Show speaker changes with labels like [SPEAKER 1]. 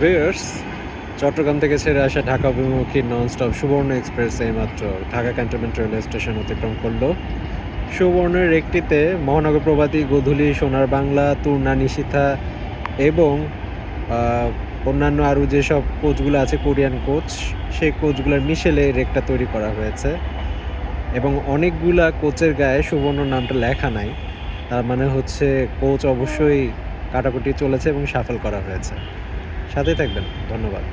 [SPEAKER 1] Viewers Chittagong থেকে ছেড়ে আসা ঢাকা অভিমুখী ননস্টপ সুবর্ণ এক্সপ্রেস এইমাত্র ঢাকা ক্যান্টনমেন্ট রেলওয়ে স্টেশন অতিক্রম করল। সুবর্ণের একটিতে মহানগর প্রভাতী গোধূলি, সোনার বাংলা, তুর্না, নিশিথা এবং অন্যান্য আরও যেসব কোচগুলো আছে, কোরিয়ান কোচ, সেই কোচগুলোর মিশেলে রেকটা তৈরি করা হয়েছে। এবং অনেকগুলা কোচের গায়ে সুবর্ণ নামটা লেখা নাই। তার মানে হচ্ছে কোচ অবশ্যই কাটাকুটি চলেছে এবং সাফল করা হয়েছে। সাথে থাকবেন। ধন্যবাদ।